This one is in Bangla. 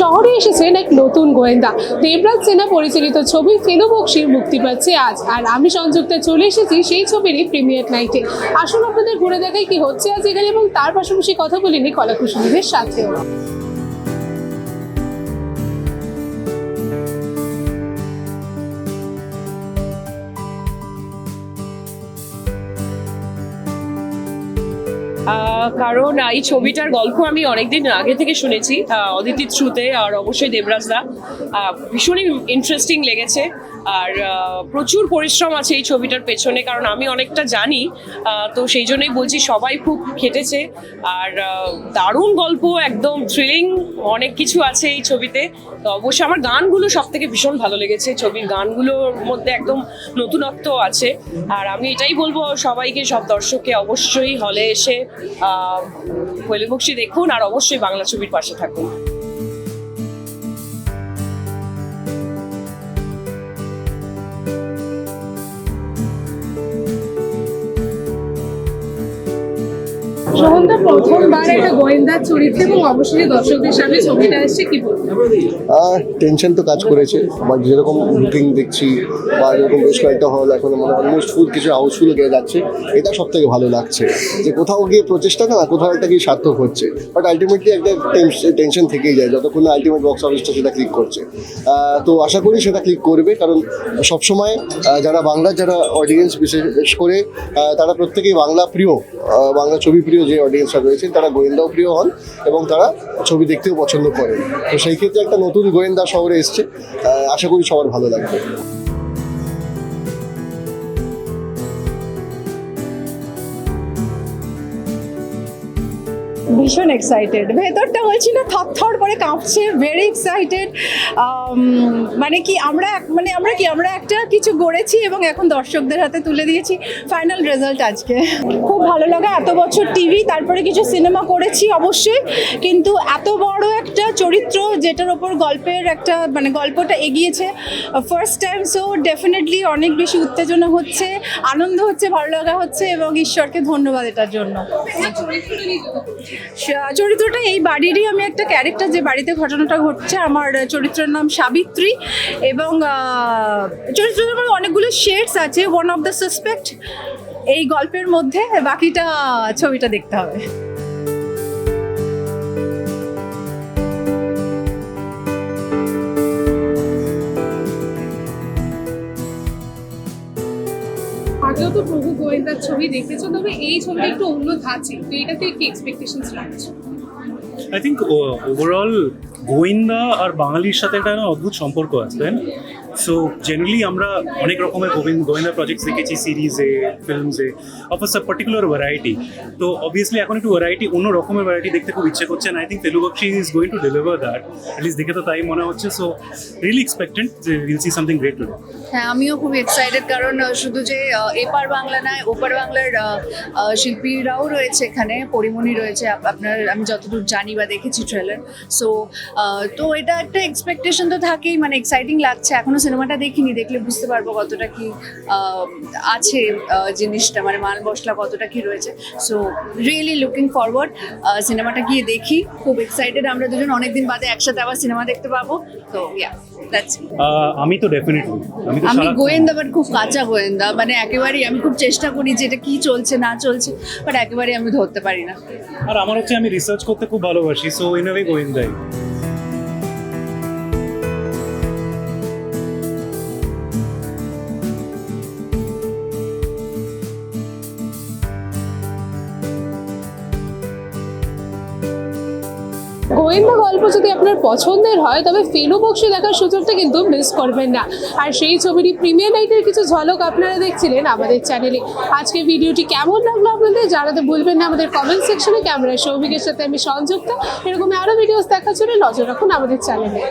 শহরে এসেছেন এক নতুন গোয়েন্দা। দেবরাজ সেনা পরিচালিত ছবি ফেলু বক্সির মুক্তি পাচ্ছে আজ। আর আমি সংযুক্তা চলে এসেছি সেই ছবিরই প্রিমিয়ার নাইটে। আসুন আপনাদের ঘুরে দেখাই কি হচ্ছে আজ এখানে এবং তার পাশাপাশি কথা বলিনি কলাকুশলীদের সাথেও। কারণ এই ছবিটার গল্প আমি অনেকদিন আগে থেকে শুনেছি অদিতির থ্রুতে আর অবশ্যই দেবরাজদা ভীষণই ইন্টারেস্টিং লেগেছে আর প্রচুর পরিশ্রম আছে এই ছবিটার পেছনে, কারণ আমি অনেকটা জানি তো সেই জন্যই বলছি সবাই খুব খেটেছে আর দারুণ গল্প, একদম থ্রিলিং অনেক কিছু আছে এই ছবিতে। তো অবশ্যই আমার গানগুলো সব থেকে ভীষণ ভালো লেগেছে, ছবির গানগুলোর মধ্যে একদম নতুনত্ব আছে। আর আমি এটাই বলব সবাইকে, সব দর্শককে, অবশ্যই হলে এসে কৈলি বক্সি দেখুন আর অবশ্যই বাংলা ছবির পাশে থাকুন। বলব টেনশন তো কাজ করেছে বাট যেরকম বুকিং দেখছি, বা যেরকম বেশ কয়েকটা হল এখন মানে অলমোস্ট ফুল কিছু হাউসফুল গিয়ে যাচ্ছে, এটা সব থেকে ভালো লাগছে। যে কোথাও গিয়ে প্রচেষ্টা না, কোথাও একটা গিয়ে সার্থক হচ্ছে বাট আলটিমেটলি একটা টেনশন থেকেই যায়, যতক্ষণ না আলটিমেট বক্স অফিসটা সেটা ক্লিক করছে। তো আশা করি সেটা ক্লিক করবে, কারণ সবসময় যারা বাংলার যারা অডিয়েন্স বিশেষ করে তারা প্রত্যেকেই বাংলা প্রিয় বাংলা ছবি প্রিয় যে অডিয়েন্সরা রয়েছেন, তারা গোয়েন্দাও প্রিয় হন এবং তারা ছবি দেখতেও পছন্দ করেন। তো সেই ক্ষেত্রে একটা নতুন গোয়েন্দা শহরে এসছে। আশা করি সবার ভালো লাগবে। ভীষণ এক্সাইটেড ভেতরটা বলছি না থরথর করে কাঁপছে ভেরি এক্সাইটেড মানে কি আমরা মানে আমরা কি, আমরা একটা কিছু গড়েছি এবং এখন দর্শকদের হাতে তুলে দিয়েছি ফাইনাল রেজাল্ট আজকে। খুব ভালো লাগা, এত বছর টিভি তারপরে কিছু সিনেমা করেছি অবশ্যই, কিন্তু এত বড় একটা চরিত্র যেটার ওপর গল্পের একটা মানে গল্পটা এগিয়েছে ফার্স্ট টাইম সো ডেফিনেটলি অনেক বেশি উত্তেজনা হচ্ছে, আনন্দ হচ্ছে, ভালো লাগা হচ্ছে এবং ঈশ্বরকে ধন্যবাদ এটার জন্য। চরিত্রটা এই বাড়িরই আমি একটা ক্যারেক্টার যে বাড়িতে ঘটনাটা ঘটছে, আমার চরিত্রের নাম সাবিত্রী এবং চরিত্রের আমার অনেকগুলো শেডস আছে। ওয়ান অফ দ্য সাসপেক্ট এই গল্পের মধ্যে, বাকিটা ছবিটা দেখতে হবে। গোয়েন্দার ছবি দেখেছ? তবে এই ছবিটা একটু অন্য ধাঁচে। তো এটাতে কি এক্সপেকটেশনস রাখছো? আই থিংক ওভারঅল গোয়েন্দা আর বাঙালির সাথে একটা অদ্ভুত সম্পর্ক আছে সো জেনারেলি আমরা অনেক রকমের গোবিন্দ গোয়েন্দা প্রজেক্টস দেখেছি সিরিজে ফিল্মসে অফ আ পার্টিকুলার ভ্যারাইটি তো অবভিয়াসলি এখন একটু ভ্যারাইটি অন্য রকমের ভ্যারাইটি দেখতে খুব ইচ্ছে করছে আই থিঙ্ক তেলু Bakshi is going to deliver that at least দেখে তো তাই মনে হচ্ছে সো রিয়েলি এক্সপেক্টেন্ট যে will see something great today হ্যাঁ আমিও খুব এক্সাইটেড কারণ শুধু যে এপার বাংলা নয়, ওপার বাংলার শিল্পীরাও রয়েছে এখানে, পরিমণি রয়েছে, আপ- আপনার, আমি যতদূর জানি বা দেখেছি ট্রেলার সো তো এটা একটা এক্সপেকটেশন তো থাকেই মানে এক্সাইটিং লাগছে। এখনও সিনেমাটা দেখিনি দেখলে বুঝতে পারব কতটা কি আছে জিনিসটা মানে মাল মশলা কতটা কি রয়েছে। সো রিয়েলি লুকিং ফরওয়ার্ড সিনেমাটা গিয়ে দেখি। খুব এক্সাইটেড আমরা দুজন অনেকদিন বাদে একসাথে আবার সিনেমা দেখতে পাবো। তো ইয়া আমি তো ডেফিনেটলি আমি তো আমি গোয়েন্দা বাট খুব কাঁচা গোয়েন্দা। মানে একেবারেই আমি খুব চেষ্টা করি যে এটা কি চলছে না চলছে বাট একেবারেই আমি ধরতে পারি না। আর আমার হচ্ছে আমি রিসার্চ করতে খুব ভালোবাসি সো ইন ওয়ে গোয়েন্দাই। গোয়েন্দা গল্প যদি আপনার পছন্দের হয়, তবে ফেলু বক্সি দেখার সুযোগটা কিন্তু মিস করবেন না। আর সেই ছবিটি প্রিমিয়ার নাইটের কিছু ঝলক আপনারা দেখছিলেন আমাদের চ্যানেলে আজকে ভিডিওটি কেমন লাগল আপনাদের জানাতে ভুলবেন না। আমাদের কমেন্ট সেকশনে ক্যামেরা সৌভিকের সাথে আমি সংযুক্ত। এরকম আরও ভিডিওস দেখার জন্য নজর রাখুন আমাদের চ্যানেলে